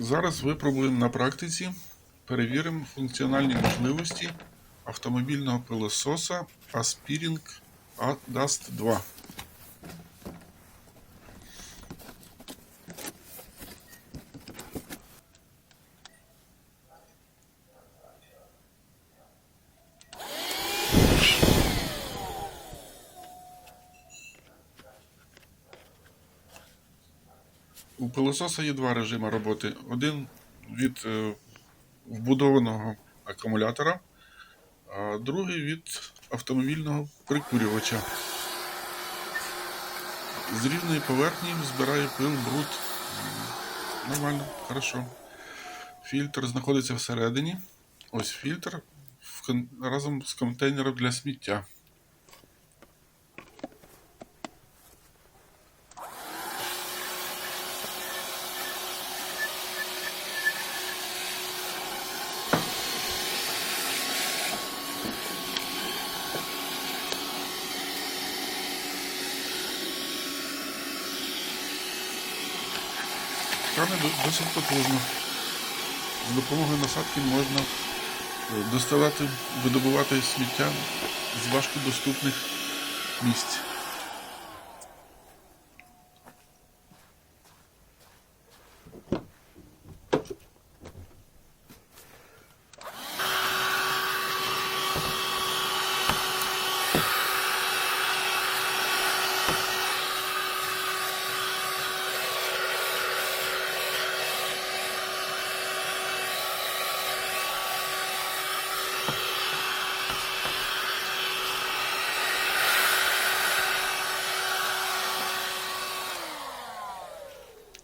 Зараз випробуємо на практиці, перевіримо функціональні можливості автомобільного пилососа Aspiring Dust 2. У пилососа є два режими роботи. Один від е, вбудованого акумулятора, а другий від автомобільного прикурювача. З рівної поверхні збирає пил, бруд. Нормально, хорошо. Фільтр знаходиться всередині. Ось фільтр разом з контейнером для сміття. Крани досить потужно. З допомогою насадки можна е, доставати, видобувати сміття з важкодоступних місць.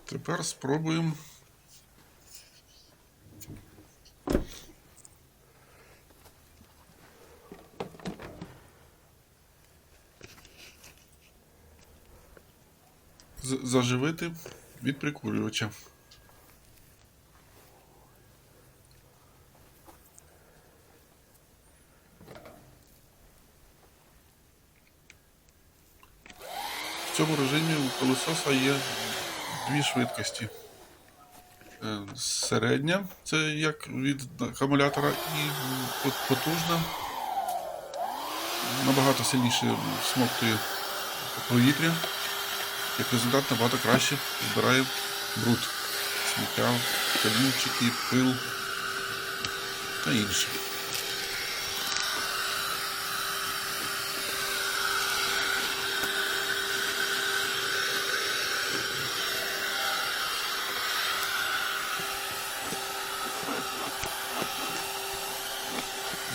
Тепер спробуємо. Заживити від прикурювача. В цьому режимі у пилососа є дві швидкості. Е, Середня, це як від акумулятора, і потужна. Набагато сильніше смоктує повітря. Як результат набагато краще збирає бруд, сміття, камінчики, пил та інше.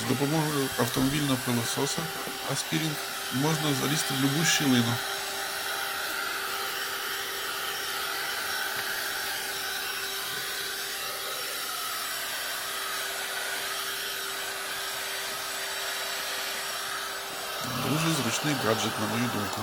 З допомогою автомобільного пилососа Aspiring можна залізти в будь-яку щілину. Дуже зручний гаджет, на мою думку.